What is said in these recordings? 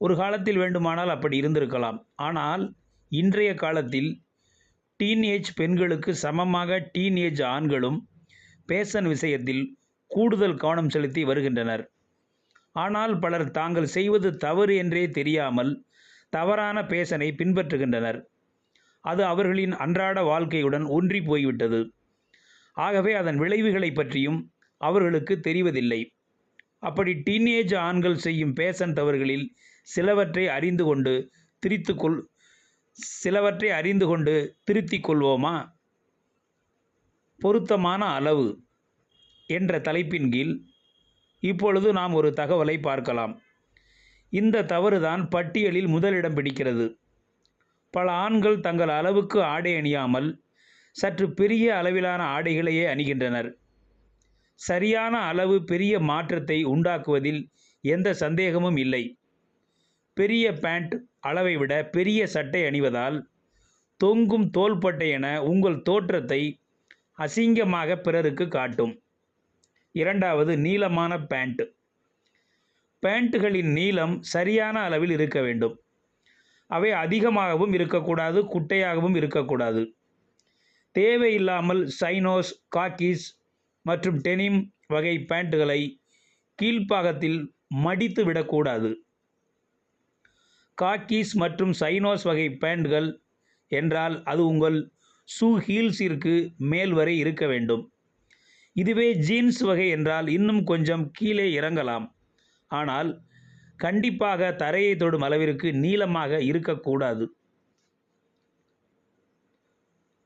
ஒரு காலத்தில் வேண்டுமானால் அப்படி இருந்திருக்கலாம். ஆனால் இன்றைய காலத்தில் டீன்ஏஜ் பெண்களுக்கு சமமாக டீன்ஏஜ் ஆண்களும் பேஷன் விஷயத்தில் கூடுதல் கவனம் செலுத்தி வருகின்றனர். ஆனால் பலர் தாங்கள் செய்வது தவறு என்றே தெரியாமல் தவறான பேஷனை பின்பற்றுகின்றனர். அது அவர்களின் அன்றாட வாழ்க்கையுடன் ஒன்றி போய்விட்டது. ஆகவே அதன் விளைவுகளை பற்றியும் அவர்களுக்கு தெரிவதில்லை. அப்படி டீனேஜ் ஆண்கள் செய்யும் பேஷன் தவறுகளில் சிலவற்றை அறிந்து கொண்டு திரித்துக்கொள் சிலவற்றை அறிந்து கொண்டு திருத்திக் கொள்வோமா பொருத்தமான அளவு என்ற தலைப்பின் கீழ் இப்பொழுது நாம் ஒரு தகவலை பார்க்கலாம். இந்த தவறுதான் பட்டியலில் முதலிடம் பிடிக்கிறது. பல ஆண்கள் தங்கள் அளவுக்கு ஆடை அணியாமல் சற்று பெரிய அளவிலான ஆடைகளையே அணிகின்றனர். சரியான அளவு பெரிய மாற்றத்தை உண்டாக்குவதில் எந்த சந்தேகமும் இல்லை. பெரிய பேண்ட் அளவை விட பெரிய சட்டை அணிவதால் தொங்கும் தோள்பட்டை என உங்கள் தோற்றத்தை அசிங்கமாக பிறருக்கு காட்டும். இரண்டாவது நீளமான பேண்ட். பேண்ட்டுகளின் நீளம் சரியான அளவில் இருக்க வேண்டும். அவை அதிகமாகவும் இருக்கக்கூடாது குட்டையாகவும் இருக்கக்கூடாது. தேவையில்லாமல் சைனோஸ் காக்கீஸ் மற்றும் டெனிம் வகை பேண்ட்டுகளை கீழ்ப்பாகத்தில் மடித்து விடக்கூடாது. காக்கீஸ் மற்றும் சைனோஸ் வகை பேண்ட்கள் என்றால் அது உங்கள் ஷூ ஹீல்ஸிற்கு மேல் வரை இருக்க வேண்டும். இதுவே ஜீன்ஸ் வகை என்றால் இன்னும் கொஞ்சம் கீழே இறங்கலாம். ஆனால் கண்டிப்பாக தரையை தொடும் அளவிற்கு நீளமாக இருக்கக்கூடாது.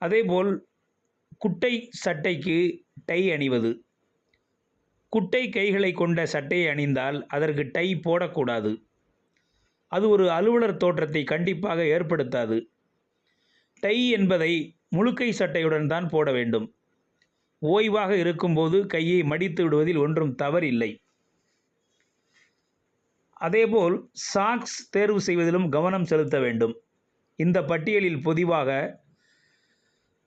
அதேபோல் குட்டை சட்டைக்கு டை அணிவது. குட்டை கைகளை கொண்ட சட்டையை அணிந்தால் அதற்கு டை போடக்கூடாது. அது ஒரு அலுவலர் தோற்றத்தை கண்டிப்பாக ஏற்படுத்தாது. டை என்பதை முழுக்கை சட்டையுடன் தான் போட வேண்டும். ஓய்வாக இருக்கும்போது கையை மடித்து விடுவதில் ஒன்றும் தவறில்லை. அதேபோல் சாக்ஸ் தேர்வு செய்வதிலும் கவனம் செலுத்த வேண்டும். இந்த பட்டியலில் பொதுவாக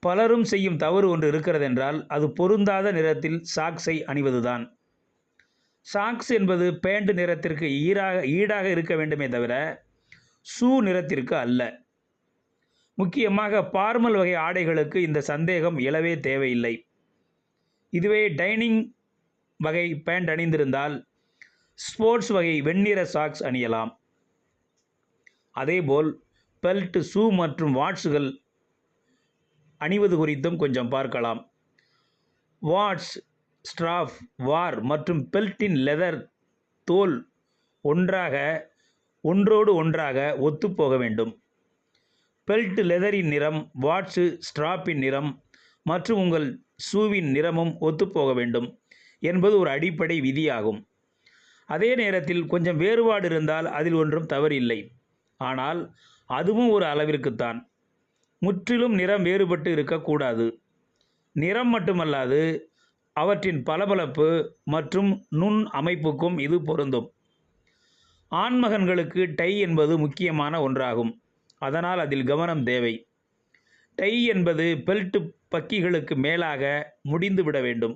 பலரும் செய்யும் தவறு ஒன்று இருக்கிறதென்றால் அது பொருந்தாத நிறத்தில் சாக்ஸை அணிவதுதான். சாக்ஸ் என்பது பேண்ட் நிறத்திற்கு ஈராக ஈடாக இருக்க வேண்டுமே தவிர ஷூ நிறத்திற்கு அல்ல. முக்கியமாக பார்மல் வகை ஆடைகளுக்கு இந்த சந்தேகம் எழவே தேவையில்லை. இதுவே டைனிங் வகை பேண்ட் அணிந்திருந்தால் ஸ்போர்ட்ஸ் வகை வெண்ணிற சாக்ஸ் அணியலாம். அதேபோல் பெல்ட் ஷூ மற்றும் வாட்ஸுகள் அணிவது குறித்தும் கொஞ்சம் பார்க்கலாம். வாட்ஸ் ஸ்ட்ராஃப் வார் மற்றும் பெல்டின் லெதர் தோல் ஒன்றாக ஒன்றோடு ஒன்றாக ஒத்துப்போக வேண்டும். பெல்ட் லெதரின் நிறம் வாட்சு ஸ்ட்ராப்பின் நிறம் மற்றும் உங்கள் ஷூவின் நிறமும் ஒத்துப்போக வேண்டும் என்பது ஒரு அடிப்படை விதியாகும். அதே நேரத்தில் கொஞ்சம் வேறுபாடு இருந்தால் அதில் ஒன்றும் தவறில்லை. ஆனால் அதுவும் ஒரு அளவிற்குத்தான். முற்றிலும் நிறம் வேறுபட்டு இருக்கக்கூடாது. நிறம் மட்டுமல்லாது அவற்றின் பளபளப்பு மற்றும் நுண் அமைப்புக்கும் இது பொருந்தும். ஆண்மகன்களுக்கு டை என்பது முக்கியமான ஒன்றாகும். அதனால் அதில் கவனம் தேவை. டை என்பது பெல்ட் பக்கிகளுக்கு மேலாக முடிந்து விட வேண்டும்.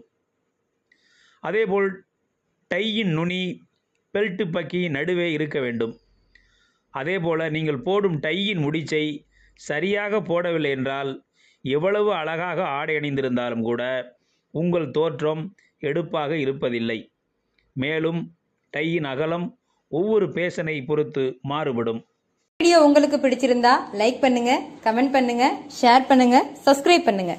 அதேபோல் டையின் நுனி பெல்ட் பக்கி நடுவே இருக்க வேண்டும். அதேபோல் நீங்கள் போடும் டையின் முடிச்சை சரியாக போடவில்லை என்றால் எவ்வளவு அழகாக ஆடை அணிந்திருந்தாலும் கூட உங்கள் தோற்றம் எடுப்பாக இருப்பதில்லை. மேலும் டையின் அகலம் ஒவ்வொரு பேஷனை பொறுத்து மாறுபடும். வீடியோ உங்களுக்கு பிடிச்சிருந்தா லைக் பண்ணுங்க கமெண்ட் பண்ணுங்க ஷேர் பண்ணுங்க சப்ஸ்கிரைப் பண்ணுங்க.